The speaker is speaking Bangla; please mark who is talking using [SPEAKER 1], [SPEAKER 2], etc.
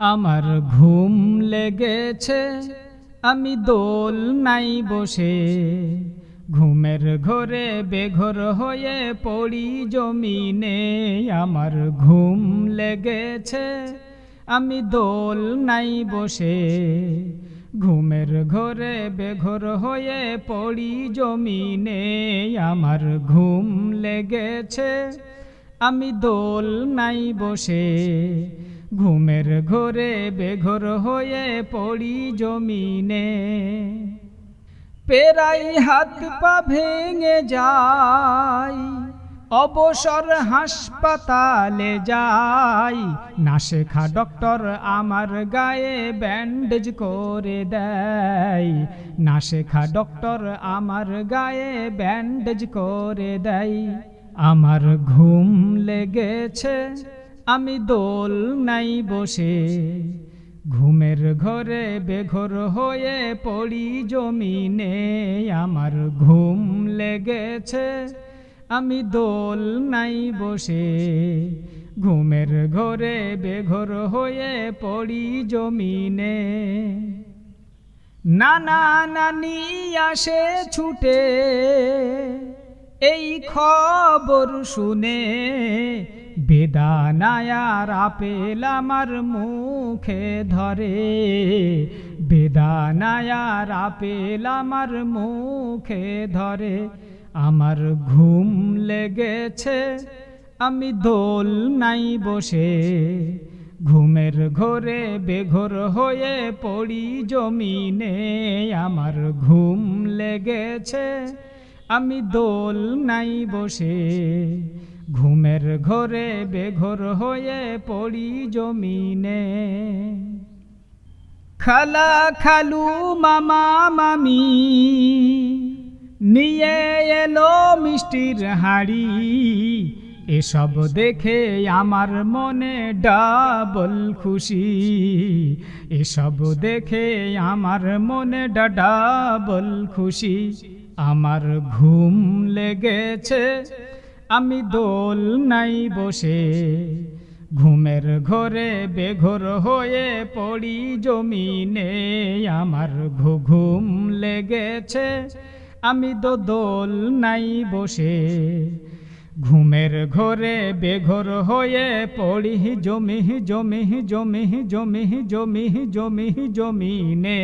[SPEAKER 1] আমার ঘুম লেগেছে, আমি দোল নাই বসে। ঘুমের ঘরে বেঘর হয়ে পড়ি জমিনে, আমার ঘুম লেগেছে, আমি দোল নাই বসে। ঘুমের ঘরে বেঘর হয়ে পড়ি জমিনে, আমার ঘুম লেগেছে, আমি দোল নাই বসে। ঘুমের ঘরে বেঘর হয়ে পড়ি জমিনে। পেরাই হাত পা ভেঙে যাই, অবসর হাসপাতালে যাই। না শেখা ডক্টর আমার গায়ে ব্যান্ডেজ করে দেয়, না শেখা ডক্টর আমার গায়ে ব্যান্ডেজ করে দেয়। আমার ঘুম লেগেছে আমি দোল নাই বসে, ঘুমের ঘরে বেঘর হয়ে পড়ি জমিনে, আমার ঘুম লেগেছে। আমি দোল নাই বসে, ঘুমের ঘরে বেঘর হয়ে পড়ি জমিনে। নানা নানি আসে ছুটে এই খবর শুনে বেদানায়ার আপেল আমার মুখে ধরে। বেদানায়ার আপেল আমার মুখে ধরে। আমার ঘুম লেগেছে, আমি দোল নাই বসে। ঘুমের ঘরে বেঘর হয়ে পড়ি জমিনে। আমার ঘুম লেগেছে আমি দোল নাই বসে, ঘুমের ঘরে বেঘর হয়ে পড়ি জমিনে। খালা খালু মামা মামি, নিয়ে এলো মিষ্টির হাড়ি। এসব দেখে আমার মনে ডাবল খুশি। এসব দেখে আমার মনে ডাবল খুশি। আমার ঘুম লেগেছে, আমি দোল নাই বসে। ঘুমের ঘরে বেঘর হয়ে পড়ি জমিনে, আমার ঘুম লেগেছে, আমি তো দোল নাই বসে। ঘুমের ঘরে বেঘর হয়ে পড়ি জমি জমি জমি জমি জমি জমি জমিনে।